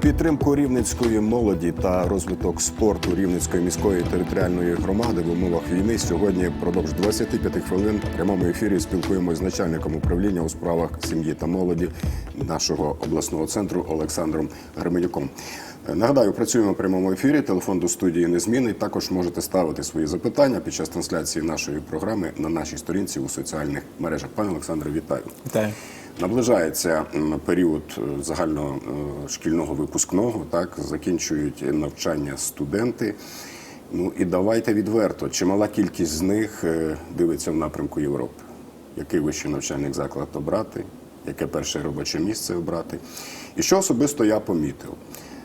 Підтримку рівненської молоді та розвиток спорту Рівненської міської територіальної громади в умовах війни сьогодні впродовж 25 хвилин в прямому ефірі спілкуємося з начальником управління у справах сім'ї та молоді нашого обласного центру Олександром Гременюком. Нагадаю, працюємо в прямому ефірі. Телефон до студії незмінний. Також можете ставити свої запитання під час трансляції нашої програми на нашій сторінці у соціальних мережах. Пане Олександре, вітаю. Вітаю. Наближається період е, загальношкільного випускного, так закінчують навчання студенти. Ну і давайте відверто, чимала кількість з них е, дивиться в напрямку Європи. Який вищий навчальний заклад обрати, яке перше робоче місце обрати. І що особисто я помітив?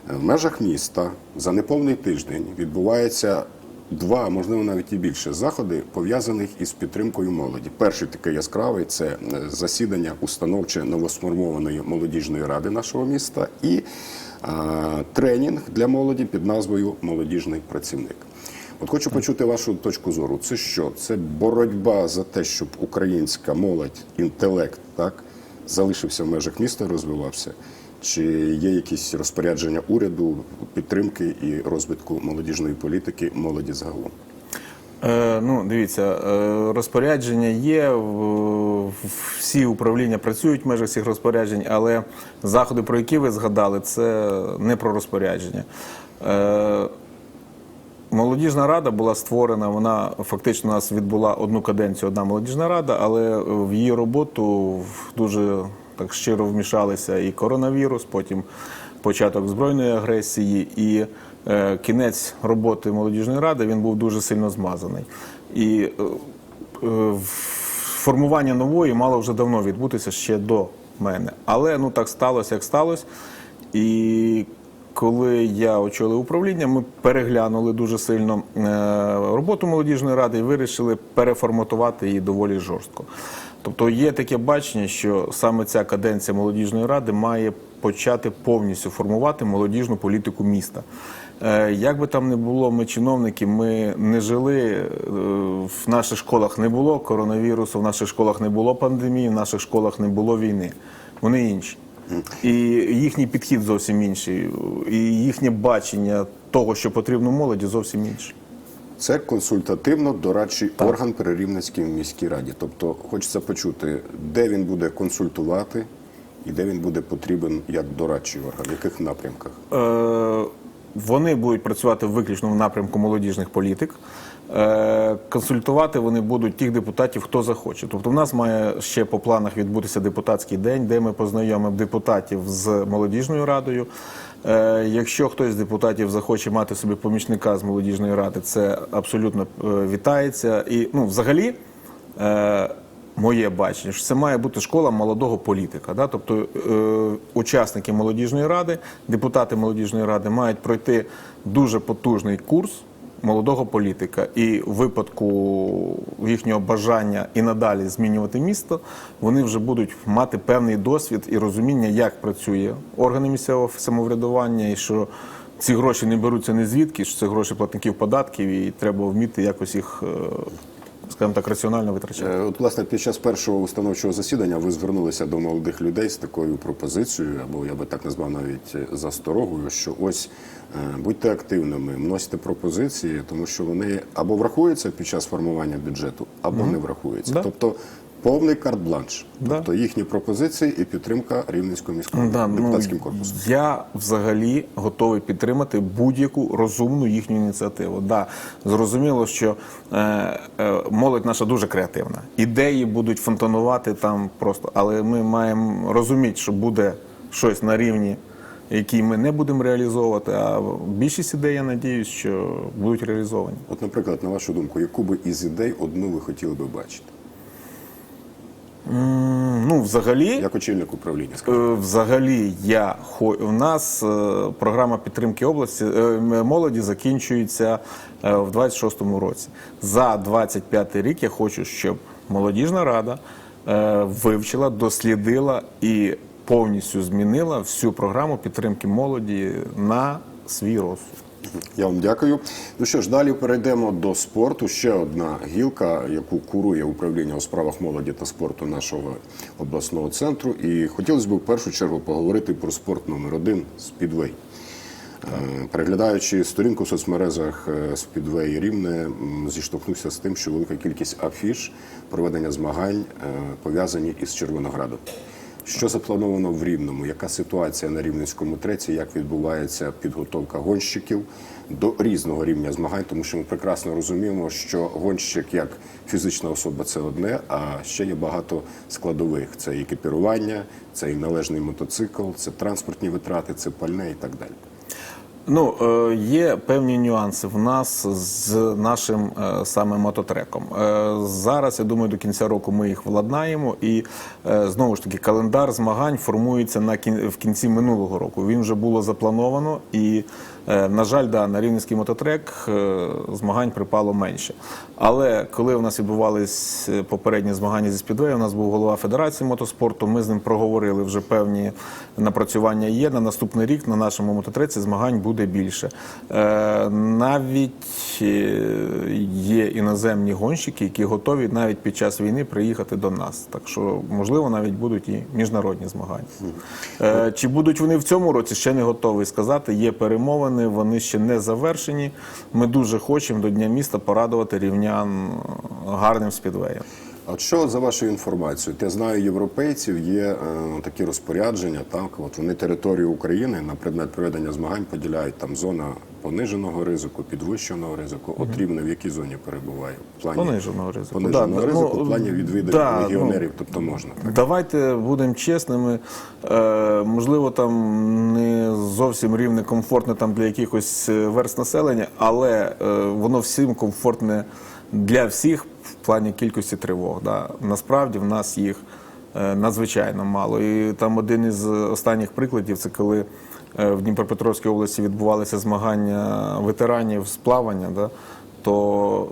Е, В межах міста за неповний тиждень відбувається два, можливо навіть і більше заходи, пов'язаних із підтримкою молоді. Перший такий яскравий це е, засідання установче новосформованої молодіжної ради нашого міста і е, тренінг для молоді під назвою Молодіжний працівник. От хочу почути вашу точку зору. Це що? Це боротьба за те, щоб українська молодь, інтелект так залишився в межах міста, розвивався. Чи є якісь розпорядження уряду підтримки і розвитку молодіжної політики молоді загалом? Е, ну, дивіться, е, розпорядження є, всі управління працюють в межах цих розпоряджень, але заходи, про які ви згадали, це не про розпорядження. Е, Молодіжна рада була створена, вона фактично у нас відбула одну каденцію, одна молодіжна рада, але в її роботу дуже так щиро вмішалися і коронавірус, потім початок збройної агресії, і е, кінець роботи молодіжної ради він був дуже сильно змазаний. І е, е, формування нової мало вже давно відбутися ще до мене. Але ну так сталося, як сталося. І коли я очолив управління, ми переглянули дуже сильно е, роботу молодіжної ради і вирішили переформатувати її доволі жорстко. Тобто є таке бачення, що саме ця каденція молодіжної ради має почати повністю формувати молодіжну політику міста. Е, Як би там не було, ми чиновники, ми не жили е, в наших школах не було коронавірусу, в наших школах не було пандемії, в наших школах не було війни. Вони інші. І їхній підхід зовсім інший, і їхнє бачення того, що потрібно молоді, зовсім інше. Це консультативно-дорадчий орган при Рівненській міській раді. Тобто хочеться почути, де він буде консультувати і де він буде потрібен як дорадчий орган, в яких напрямках. Е, Вони будуть працювати виключно в напрямку молодіжних політик. Е, Консультувати вони будуть тих депутатів, хто захоче. Тобто, в нас має ще по планах відбутися депутатський день, де ми познайомимо депутатів з молодіжною радою. Е, Якщо хтось з депутатів захоче мати собі помічника з молодіжної ради, це абсолютно е, вітається. І ну, взагалі. е, Моє бачення, що це має бути школа молодого політика. Да? Тобто учасники молодіжної ради, депутати молодіжної ради мають пройти дуже потужний курс молодого політика. І в випадку їхнього бажання і надалі змінювати місто, вони вже будуть мати певний досвід і розуміння, як працює органи місцевого самоврядування, і що ці гроші не беруться не звідки, що це гроші платників податків, і треба вміти якось їх, е, скажімо так, раціонально витрачати. Е, От, власне, під час першого установчого засідання ви звернулися до молодих людей з такою пропозицією, або я би так назвав навіть е, засторогою, що ось е, будьте активними, вносьте пропозиції, тому що вони або врахуються під час формування бюджету, або не врахуються. Да. Тобто повний карт-бланш. Да. Тобто їхні пропозиції і підтримка Рівненського міського Да, ну, корпусом. Я взагалі готовий підтримати будь-яку розумну їхню ініціативу. Да, зрозуміло, що е, е, молодь наша дуже креативна. Ідеї будуть фонтанувати там просто, але ми маємо розуміти, що буде щось на рівні, який ми не будемо реалізовувати. А більшість ідей, я надіюсь, що будуть реалізовані. От, наприклад, на вашу думку, яку би із ідей одну ви хотіли би бачити? Ну, взагалі, Як очільник управління, скажімо. Е, Взагалі, я у нас е, програма підтримки області е, молоді закінчується в 26-му році. За 25-й рік я хочу, щоб молодіжна рада вивчила, дослідила і повністю змінила всю програму підтримки молоді на свій розсуд. Я вам дякую. Ну що ж, далі перейдемо до спорту. Ще одна гілка, яку курує управління у справах молоді та спорту нашого обласного центру. І хотілося б в першу чергу поговорити про спорт номер один спідвей. Е, Переглядаючи сторінку в соцмережах е, Спідвей Рівне, зіштовхнувся з тим, що велика кількість афіш проведення змагань е, пов'язані із Червоноградом. Що заплановано в Рівному? Яка ситуація на Рівненському треці? Як відбувається підготовка гонщиків до різного рівня змагань? Тому що ми прекрасно розуміємо, що гонщик як фізична особа це одне, а ще є багато складових: це екіпірування, це і належний мотоцикл, це транспортні витрати, це пальне і так далі. Ну, е, є певні нюанси в нас з нашим е, саме мототреком. Е, Зараз, я думаю, до кінця року ми їх владнаємо, і знову ж таки календар змагань формується на кін- в кінці минулого року. Він вже було заплановано, і, на жаль, да, на Рівненський мототрек е, змагань припало менше. Але коли у нас відбувались е, попередні змагання зі спідвею, у нас був голова Федерації мотоспорту. Ми з ним проговорили вже певні напрацювання є. На наступний рік на нашому мототреці змагань буде більше. Е, навіть е, є іноземні гонщики, які готові навіть під час війни приїхати до нас. Так що, можливо, навіть будуть і міжнародні змагання. Е, чи будуть вони в цьому році, ще не готовий сказати. Є перемовини, вони ще не завершені. Ми дуже хочемо до Дня міста порадувати рівнян гарним спідвеєм. А От що за вашою інформацією? Я знаю, європейців є е, такі розпорядження. Так, от вони територію України на предмет проведення змагань поділяють там зона пониженого ризику, підвищеного ризику. От рівне в якій зоні перебуває? В плані Пониженого ризику. Пониженого Да, ризику, ну, в плані відвідин да, легіонерів, тобто можна. Так? Давайте будемо чесними. Е, можливо, там не зовсім рівне комфортне там для якихось е, верст населення, але е, воно всім комфортне для всіх плані кількості тривог. Да. Насправді в нас їх е, надзвичайно мало. І там один із останніх прикладів це коли е, в Дніпропетровській області відбувалися змагання ветеранів з плавання. Да, то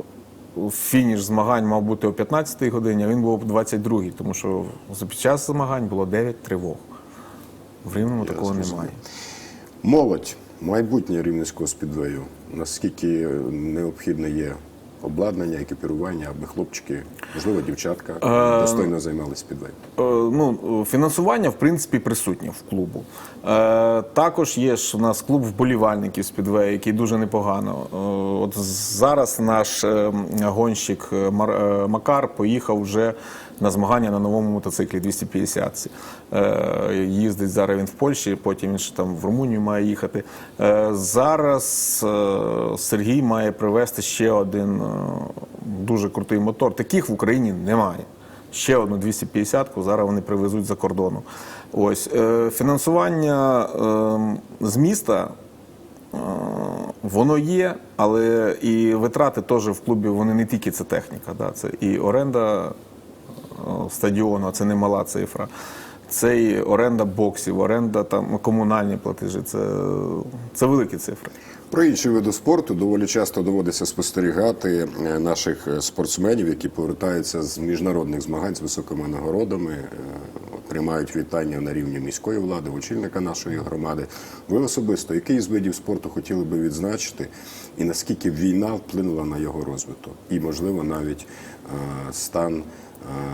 фініш змагань мав бути о 15-й годині, а він був о 22-й, тому що під час змагань було 9 тривог. В Рівному такого зрозумів. немає. Молодь, майбутнє рівненського спідвею. Наскільки необхідне є обладнання, екіпірування, аби хлопчики, можливо, дівчатка достойно займалися спідвеєм? Е, Ну, фінансування, в принципі, присутнє в клубу. Е, також є ж у нас клуб вболівальників Спідвею, який дуже непогано. Е, от зараз наш е, гонщик е, е, Макар поїхав вже на змагання на новому мотоциклі 250. Е, їздить зараз він в Польщі, потім він ще там в Румунію має їхати. Е, зараз е, Сергій має привезти ще один е, дуже крутий мотор. Таких в Україні немає ще одну 250-ку, зараз вони привезуть за кордону. Ось е, фінансування е, з міста. Воно є, але і витрати теж в клубі вони не тільки це техніка, да, це і оренда стадіону, а це не мала цифра. Це і оренда боксів, оренда там комунальні платежі. Це, це великі цифри. Про інші види спорту доволі часто доводиться спостерігати е, наших е, спортсменів, які повертаються з міжнародних змагань з високими нагородами, е, отримають вітання на рівні міської влади, очільника нашої громади. Ви особисто який з видів спорту хотіли би відзначити, і наскільки війна вплинула на його розвиток, і можливо навіть е, стан е,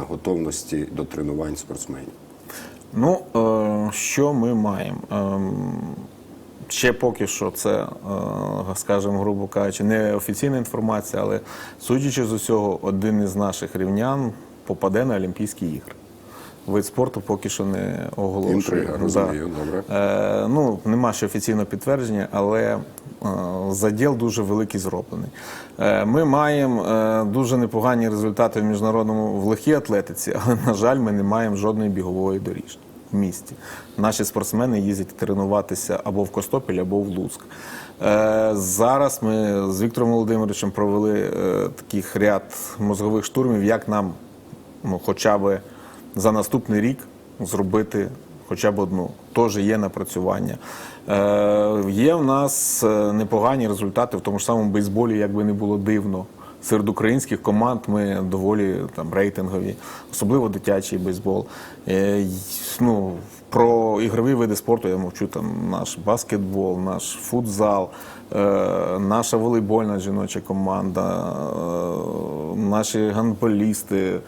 готовності до тренувань спортсменів? Ну, е, що ми маємо? Ем, Ще поки що це, е, скажімо, грубо кажучи, не офіційна інформація, але судячи з усього, один із наших рівнян попаде на Олімпійські ігри. Вид спорту поки що не оголошує. Інтрига, розумію, добре. Е, ну, нема ще офіційного підтвердження, але е, заділ дуже великий зроблений. Е, ми маємо е, дуже непогані результати в міжнародному в легкій атлетиці, але, на жаль, ми не маємо жодної бігової доріжки в місті. Наші спортсмени їздять тренуватися або в Костопіль, або в Луцьк. Е, зараз ми з Віктором Володимировичем провели е, таких ряд мозгових штурмів, як нам ну, хоча б за наступний рік зробити хоча б одну. Теж є напрацювання. Е, є в нас е, непогані результати в тому ж самому бейсболі, як би не було дивно. Серед українських команд ми доволі там рейтингові, особливо дитячий бейсбол. Е, ну, про ігрові види спорту я мовчу там наш баскетбол, наш футзал. е, наша волейбольна жіноча команда, е, наші гандболісти.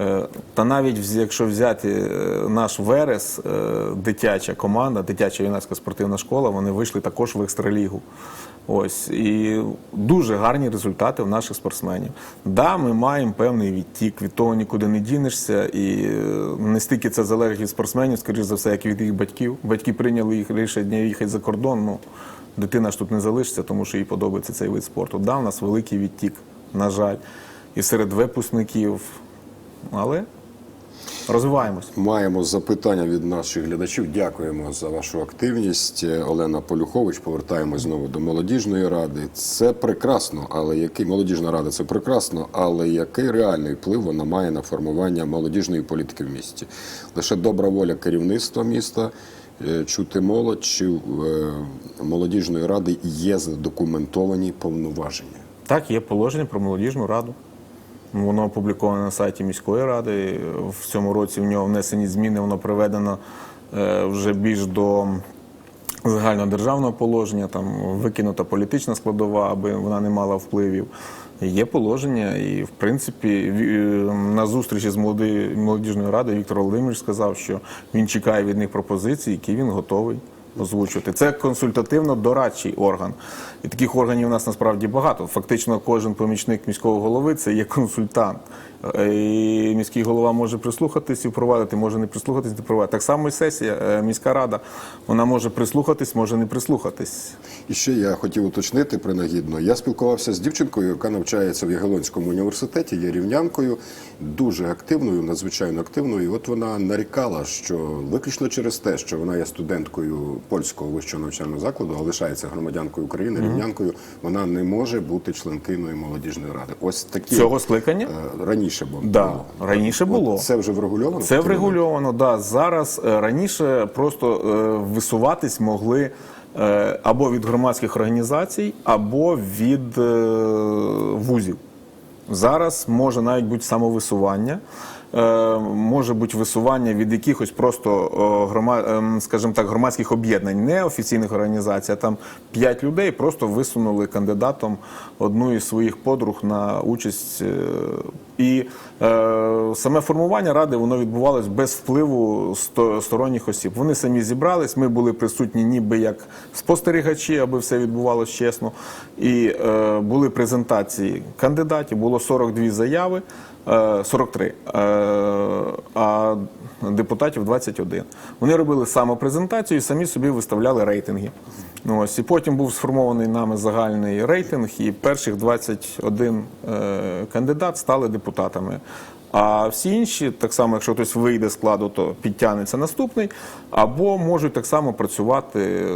Е, Та навіть якщо взяти е, наш Верес, е, дитяча команда, дитяча юнацька спортивна школа, вони вийшли також в екстралігу. Ось і дуже гарні результати в наших спортсменів. Да, ми маємо певний відтік, від того нікуди не дінешся, і не стільки це залежить від спортсменів, скоріш за все, як і від їх батьків. Батьки прийняли їх рішення їхати за кордон. Ну дитина ж тут не залишиться, тому що їй подобається цей вид спорту. Да, у нас великий відтік, на жаль, і серед випускників, але розвиваємось. Маємо запитання від наших глядачів. Дякуємо за вашу активність. Олена Полюхович. Повертаємось знову до молодіжної ради. Це прекрасно, але який молодіжна рада це прекрасно, але який реальний вплив вона має на формування молодіжної політики в місті? Лише добра воля керівництва міста. е, Чути молодь чи е, молодіжної ради є задокументовані повноваження. Так, є положення про молодіжну раду. Воно опубліковане на сайті міської ради. В цьому році в нього внесені зміни, воно приведено е, вже більш до загальнодержавного положення, там викинута політична складова, аби вона не мала впливів. Є положення, і в принципі е, на зустрічі з молодіжною радою Віктор Володимирович сказав, що він чекає від них пропозицій, які він готовий озвучувати. Це консультативно-дорадчий орган. І таких органів у нас насправді багато. Фактично, кожен помічник міського голови це є консультант. Е, І міський голова може прислухатись і впровадити, може не прислухатись, не впровадити. Так само і сесія, е, міська рада, вона може прислухатись, може не прислухатись. І ще я хотів уточнити принагідно. Я спілкувався з дівчинкою, яка навчається в Ягелонському університеті, є рівнянкою, дуже активною, надзвичайно активною. І от вона нарікала, що виключно через те, що вона є студенткою польського вищого навчального закладу, а лишається громадянкою України, рівнянкою, вона не може бути членкиною молодіжної ради. Ось такі Цього скликання? е, раніше було. Да, раніше було. От це вже врегульовано. Це врегульовано, да. Зараз е, раніше просто е, висуватись могли або від громадських організацій, або від вузів. Зараз може навіть бути самовисування. Е, Може бути висування від якихось просто грома, ем, скажімо так, громадських об'єднань, не офіційних організацій, а там п'ять людей просто висунули кандидатом одну із своїх подруг на участь. І е, саме формування ради воно відбувалось без впливу сто- сторонніх осіб. Вони самі зібрались, ми були присутні ніби як спостерігачі, аби все відбувалося чесно. І е, були презентації кандидатів, було 42 заяви, е, 43, е, а депутатів 21. Вони робили самопрезентацію і самі собі виставляли рейтинги. Ну, ось, і потім був сформований нами загальний рейтинг, і перших 21 е, кандидат стали депутатами. А всі інші, так само, якщо хтось вийде з складу, то підтягнеться наступний, або можуть так само працювати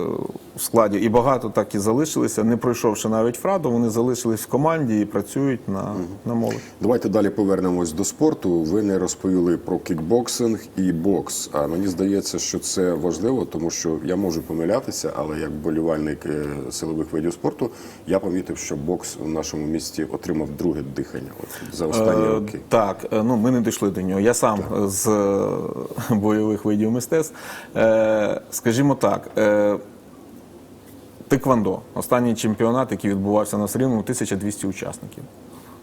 в складі. І багато так і залишилися, не пройшовши навіть фраду, вони залишились в команді і працюють на, на молодь. Давайте далі повернемось до спорту. Ви не розповіли про кікбоксинг і бокс. А мені здається, що це важливо, тому що я можу помилятися, але як болівальник е, силових видів спорту, я помітив, що бокс у нашому місті отримав друге дихання от, за останні Е, роки. Так, е, ну ми не дійшли до нього. Я сам з е, бойових видів мистецтв. Е, Скажімо так. е, Тиквандо. Останній чемпіонат, який відбувався на Срівному, 1200 учасників.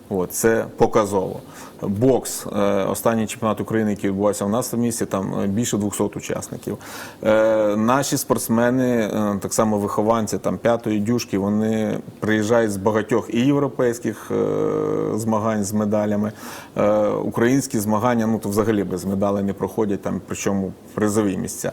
От, це показово. Бокс, е, останній чемпіонат України, який відбувався в нас в місті, там е, більше 200 учасників. Е, наші спортсмени, так само вихованці там п'ятої дюшки, вони приїжджають з багатьох і європейських змагань з медалями. Українські змагання, ну то взагалі без медалей не проходять, там причому призові місця.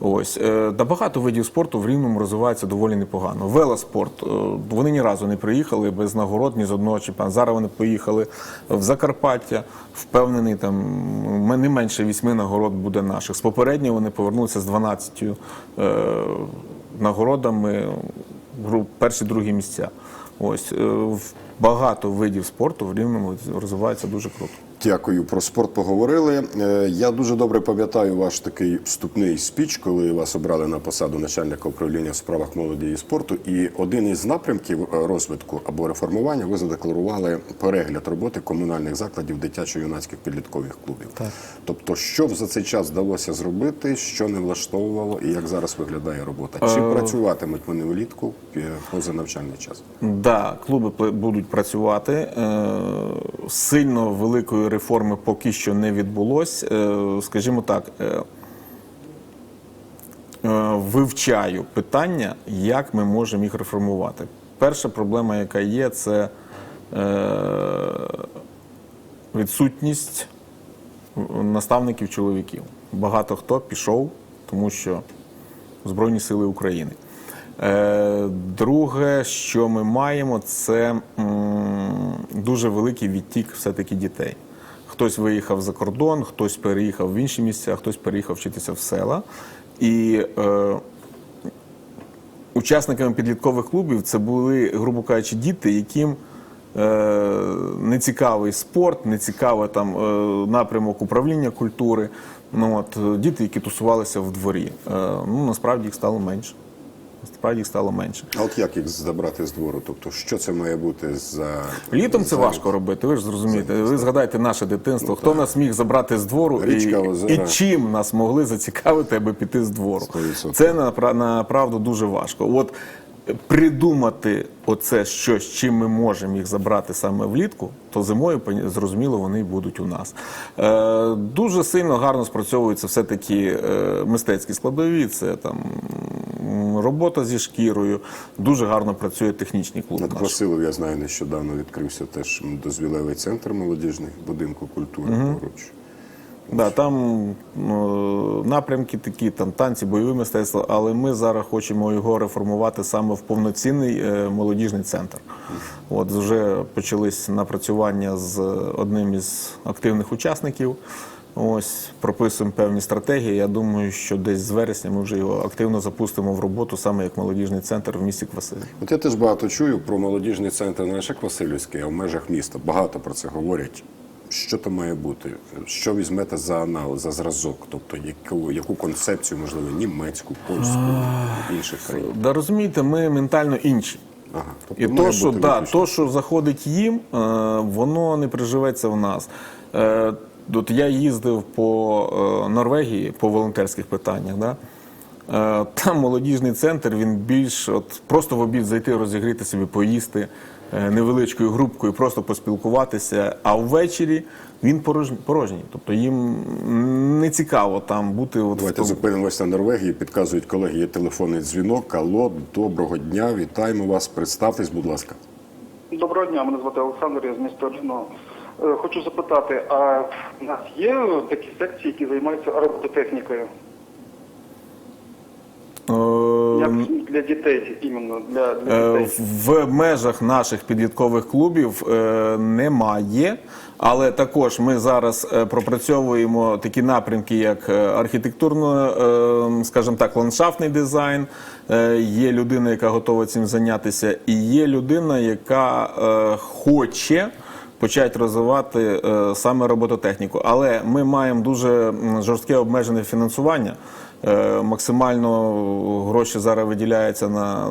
Ось та багато видів спорту в рівному розвивається доволі непогано. Велоспорт вони ні разу не приїхали без нагород ні з одного чемпіоната. Зараз вони поїхали в Закарпаття. Впевнений, там не менше вісьми нагород буде наших. З попереднього вони повернулися з 12 е, нагородами перші другі місця. Ось е, багато видів спорту в рівному розвивається дуже круто. Дякую. Про спорт поговорили. Е, Я дуже добре пам'ятаю ваш такий вступний спіч, коли вас обрали на посаду начальника управління в справах молоді і спорту. І один із напрямків е, розвитку або реформування ви задекларували перегляд роботи комунальних закладів дитячо-юнацьких підліткових клубів. Так. Тобто, що за цей час вдалося зробити, що не влаштовувало, і як зараз виглядає робота? Чи працюватимуть вони влітку е, поза навчальний час? Да, клуби будуть працювати. Е, Сильно великої реформи поки що не відбулось. Е, Скажімо так, е, е, вивчаю питання, як ми можемо їх реформувати. Перша проблема, яка є, це відсутність наставників чоловіків. Багато хто пішов, тому що Збройні Сили України. Друге, що ми маємо, це дуже великий відтік все-таки дітей. Хтось виїхав за кордон, хтось переїхав в інші місця, хтось переїхав вчитися в села. І е, учасниками підліткових клубів це були, грубо кажучи, діти, яким е, не цікавий спорт, не цікавий там е, напрямок управління культури. Ну, от, діти, які тусувалися в дворі. Е, ну, насправді їх стало менше. Насправді їх стало менше. А от як їх забрати з двору? Тобто, що це має бути за Літом це за- важко робити. Ви ж зрозумієте. Ви згадайте наше дитинство. Хто нас міг забрати з двору і, Річка, озера. і чим нас могли зацікавити, аби піти з двору? Сто відсотків. Це напра- направду дуже важко. От придумати оце щось, чим ми можемо їх забрати саме влітку, то зимою зрозуміло вони будуть у нас. Е, дуже сильно гарно спрацьовуються все-таки е, мистецькі складові. Це там робота зі шкірою. Дуже гарно працює технічний клуб. На наш. Квасилов, я знаю, нещодавно відкрився теж дозвілевий центр молодіжний будинку культури поруч. Да, там ну, напрямки такі, там танці, бойове мистецтво, але ми зараз хочемо його реформувати саме в повноцінний е, молодіжний центр. От вже почались напрацювання з одним із активних учасників. Ось прописуємо певні стратегії. Я думаю, що десь з вересня ми вже його активно запустимо в роботу, саме як молодіжний центр в місті Квасилів. От я теж багато чую про молодіжний центр не лише Квасилівський, а в межах міста. Багато про це говорять. Що там має бути? Що візьмете за аналіз, за зразок? Тобто яку, яку концепцію, можливо, німецьку, польську, інших країн? Да розумієте, ми ментально інші. Ага. Тобто І то, що, да, то, що заходить їм, е, воно не приживеться в нас. От я їздив по е, Норвегії по волонтерських питаннях. Да? Е, Там молодіжний центр, він більш от, просто в обід зайти, розігріти собі, поїсти е, невеличкою групкою, просто поспілкуватися. А ввечері він порожній. порожній. Тобто їм не цікаво там бути. От Давайте тому- зупинимося на Норвегії. Підказують колеги, є телефонний дзвінок. Алло, доброго дня, вітаємо вас. Представтесь, будь ласка. Доброго дня, мене звати Олександр, я з міста Рівного. Е, Хочу запитати, а в нас є такі секції, які займаються робототехнікою? Е, Як для дітей іменно для, для Е, дітей? В межах наших підліткових клубів е, немає, але також ми зараз е, пропрацьовуємо такі напрямки, як е, архітектурно, е, скажімо так, ландшафтний дизайн. Е, Є людина, яка готова цим зайнятися, і є людина, яка е, хоче. Почати розвивати е, саме робототехніку, але ми маємо дуже жорстке обмежене фінансування. Е, максимально гроші зараз виділяються на,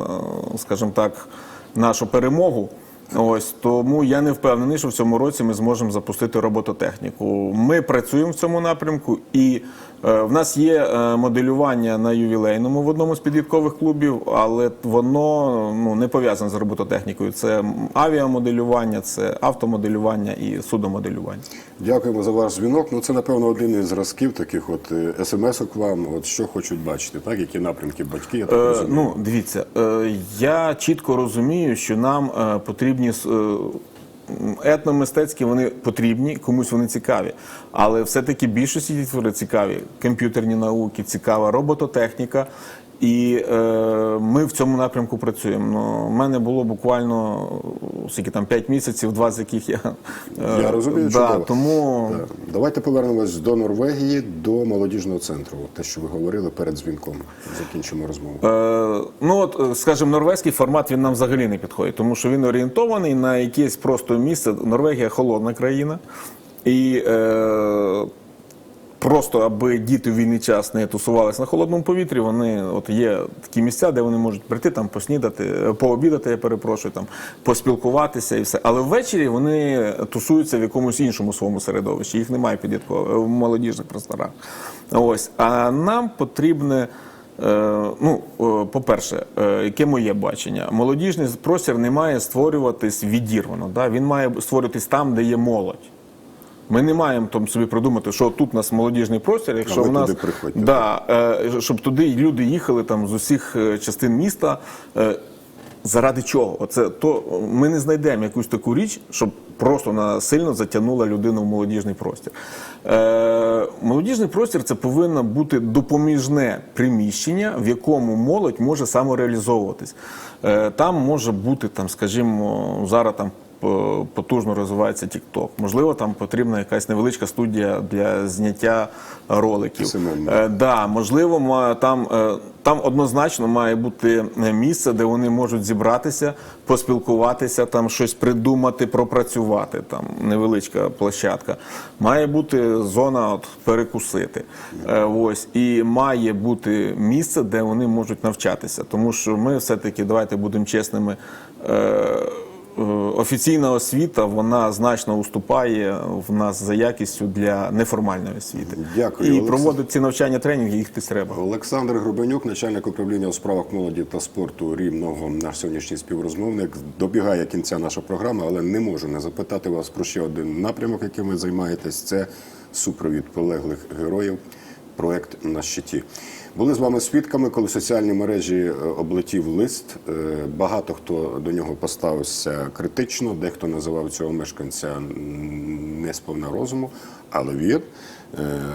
е, скажімо так, нашу перемогу. Ось тому я не впевнений, що в цьому році ми зможемо запустити робототехніку. Ми працюємо в цьому напрямку, і в нас є е, моделювання на ювілейному в одному з підліткових клубів, але воно ну, не пов'язане з робототехнікою. Це авіамоделювання, це автомоделювання і судомоделювання. Дякуємо за ваш дзвінок. Ну це напевно один із зразків таких от е, смс-ок вам. От що хочуть бачити, так які напрямки батьки. Я так Е, розумію. ну, дивіться, е, я чітко розумію, що нам е, потрібні е, етномистецькі, вони потрібні, комусь вони цікаві. Але все-таки більшості дітвори цікаві комп'ютерні науки, цікава робототехніка. І е, ми в цьому напрямку працюємо. Ну, у мене було буквально скільки там 5 місяців, два з яких я, е, Я розумію, да, чудово. тому. Давайте повернемось до Норвегії, до молодіжного центру. Те, що ви говорили перед дзвінком. Закінчимо розмову. Е, ну от, е, скажімо, норвезький формат він нам взагалі не підходить, тому що він орієнтований на якесь просто місце. Норвегія холодна країна. І е, просто аби діти в вільний час не тусувалися на холодному повітрі, вони от є такі місця, де вони можуть прийти там поснідати, е, пообідати, я перепрошую, там поспілкуватися і все. Але ввечері вони тусуються в якомусь іншому своєму середовищі. Їх немає підлітково в молодіжних просторах. Ось а нам потрібне. Е, Ну, е, по-перше, е, яке моє бачення? Молодіжний простір не має створюватись відірвано. Да? Він має створюватись там, де є молодь. Ми не маємо там собі придумати, що тут у нас молодіжний простір, якщо в нас да, е, щоб туди люди їхали там з усіх е, частин міста. Е, Заради чого? Оце то ми не знайдемо якусь таку річ, щоб просто насильно затягнула людину в молодіжний простір. Е, молодіжний простір це повинно бути допоміжне приміщення, в якому молодь може самореалізовуватись. Е, там може бути там, скажімо, зараз там потужно розвивається TikTok. Можливо, там потрібна якась невеличка студія для зняття роликів. Е, да, можливо, там, е, там однозначно має бути е, місце, де вони можуть зібратися, поспілкуватися, там щось придумати, пропрацювати. Там невеличка площадка. Має бути зона от, перекусити. Е, ось і має бути місце, де вони можуть навчатися. Тому що ми все-таки давайте будемо чесними. Е, е, Офіційна освіта вона значно уступає в нас за якістю для неформальної освіти. Дякую, І Олексій. проводити ці навчання тренінги їх десь треба. Олександр Грубенюк, начальник управління у справах молоді та спорту Рівного, наш сьогоднішній співрозмовник. Добігає кінця наша програма, але не можу не запитати вас про ще один напрямок, яким ви займаєтесь. Це супровід полеглих героїв. Проект на щиті. Були з вами свідками, коли соціальні мережі е, облетів лист. Е, Багато хто до нього поставився критично, дехто називав цього мешканця не сповна розуму, але він е,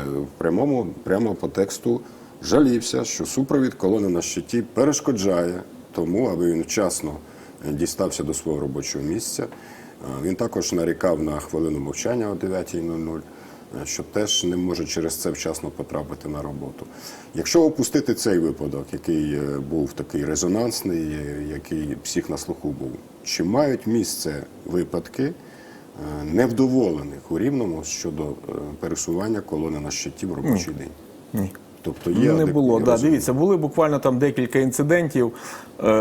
в прямому, прямо по тексту жалівся, що супровід колони на щиті перешкоджає тому, аби він вчасно дістався до свого робочого місця. Він також нарікав на хвилину мовчання о 9.00 е, що теж не може через це вчасно потрапити на роботу. Якщо опустити цей випадок, який е, був такий резонансний, е, який всіх на слуху був, чи мають місце випадки е, невдоволених у рівному щодо е, пересування колони на щиті в робочий день? Ні. Тобто є не було. Да, дивіться, були буквально там декілька інцидентів. Е,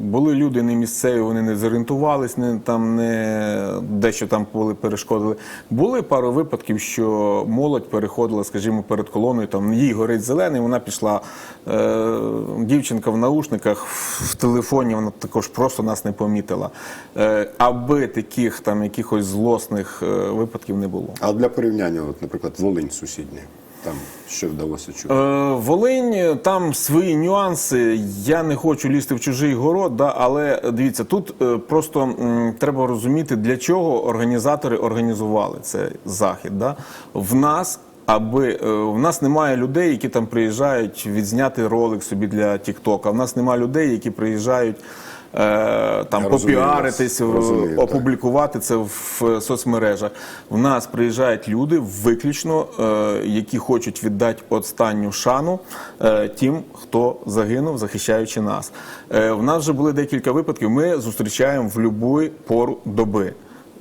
були люди не місцеві, вони не зорієнтувались, не там не дещо там були перешкодили. Були пару випадків, що молодь переходила, скажімо, перед колоною. Там їй горить зелений, вона пішла. Е, дівчинка в наушниках в телефоні, вона також просто нас не помітила. Е, аби таких там якихось злосних е, випадків не було. А для порівняння, от, наприклад, Волинь сусідня, там що вдалося чути? Е, Волинь, там свої нюанси. Я не хочу лізти в чужий город, да, але дивіться, тут е, просто м, треба розуміти, для чого організатори організували цей захід. Да. В нас. Аби е, в нас немає людей, які там приїжджають відзняти ролик собі для Тіктока. В нас немає людей, які приїжджають там Я попіаритись, Розумію, так. опублікувати це в е, соцмережах. В нас приїжджають люди виключно, е, які хочуть віддати останню шану е, тим, хто загинув, захищаючи нас. Е, В нас вже були декілька випадків. Ми зустрічаємо в будь-яку пору доби.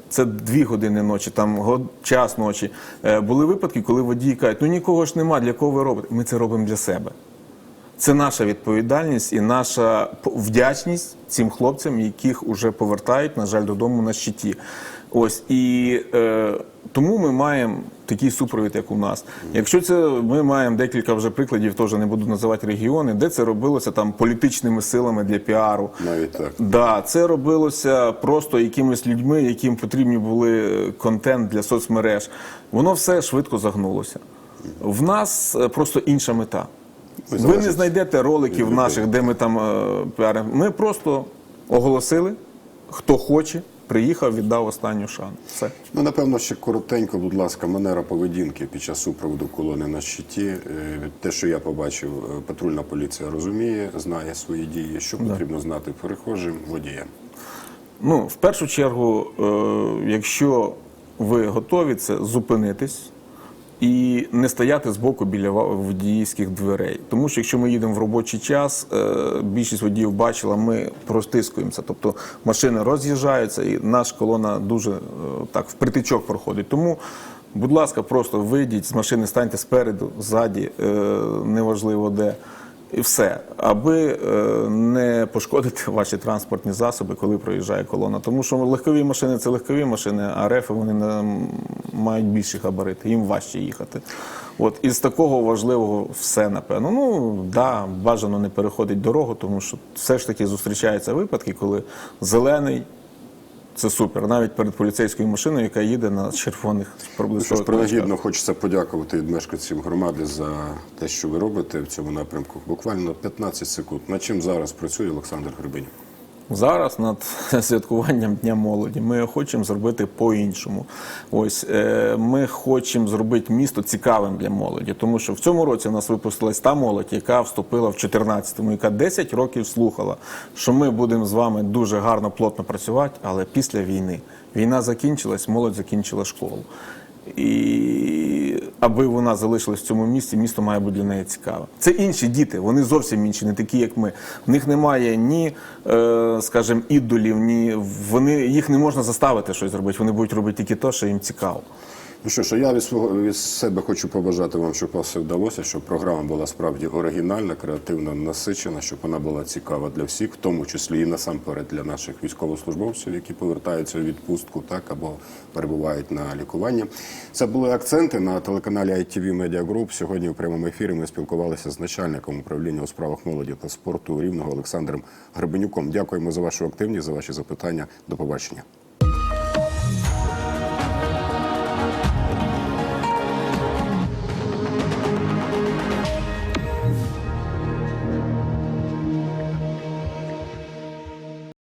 Це дві години ночі, там час ночі. Е, Були випадки, коли водії кажуть, ну нікого ж нема, для кого ви робите? Ми це робимо для себе. Це наша відповідальність і наша вдячність цим хлопцям, яких вже повертають, на жаль, додому на щиті. Ось і е, тому ми маємо такий супровід, як у нас. Якщо це ми маємо декілька вже прикладів, теж не буду називати регіони, де це робилося там політичними силами для піару. Навіть так. Да, це робилося просто якимись людьми, яким потрібні були е, контент для соцмереж. Воно все швидко загнулося. В нас е, просто інша мета. Ви не знайдете роликів наших, де ми там е, піаримо. Ми просто оголосили, хто хоче, приїхав, віддав останню шану. Все. Ну, напевно, ще коротенько, будь ласка, манера поведінки під час супроводу колони на щиті. Е, Те, що я побачив, е, патрульна поліція розуміє, знає свої дії, що потрібно знати перехожим водіям. Ну, в першу чергу, якщо ви готові, це зупинитись, і не стояти збоку біля ва- водійських дверей. Тому що якщо ми їдемо в робочий час, е, більшість водіїв бачила, ми простискуємося. Тобто машини роз'їжджаються, і наша колона дуже е, так впритичок проходить. Тому, будь ласка, просто вийдіть з машини, станьте спереду, ззаді, е, неважливо де. І все, аби е, не пошкодити ваші транспортні засоби, коли проїжджає колона. Тому що легкові машини це легкові машини, а рефи вони не мають більші габарити, їм важче їхати. От із такого важливого все напевно. Ну да, бажано не переходить дорогу, тому що все ж таки зустрічаються випадки, коли зелений. Це супер, навіть перед поліцейською машиною, яка їде на червоних Ну, проблискових принагідно хочеться подякувати мешканцям громади за те, що ви робите в цьому напрямку. Буквально 15 секунд. На чим зараз працює Олександр Гребенюк? Зараз над святкуванням Дня молоді ми хочемо зробити по-іншому. Ось е, ми хочемо зробити місто цікавим для молоді, тому що в цьому році у нас випустилась та молодь, яка вступила в 14-му, яка 10 років слухала, що ми будемо з вами дуже гарно, плотно працювати, але після війни. Війна закінчилась, молодь закінчила школу. І аби вона залишилась в цьому місті, місто має бути для неї цікаве. Це інші діти, вони зовсім інші, не такі, як ми. В них немає ні, е, скажімо, ідолів, ні вони їх не можна заставити щось робити. Вони будуть робити тільки те, що їм цікаво. Ну що ж, я від свого від себе хочу побажати вам, щоб у вас все вдалося, щоб програма була справді оригінальна, креативно насичена, щоб вона була цікава для всіх, в тому числі і насамперед для наших військовослужбовців, які повертаються у відпустку, так або перебувають на лікуванні. Це були акценти на телеканалі ITV Media Group. Сьогодні в прямому ефірі ми спілкувалися з начальником управління у справах молоді та спорту Рівного Олександром Гребенюком. Дякуємо за вашу активність, за ваші запитання. До побачення.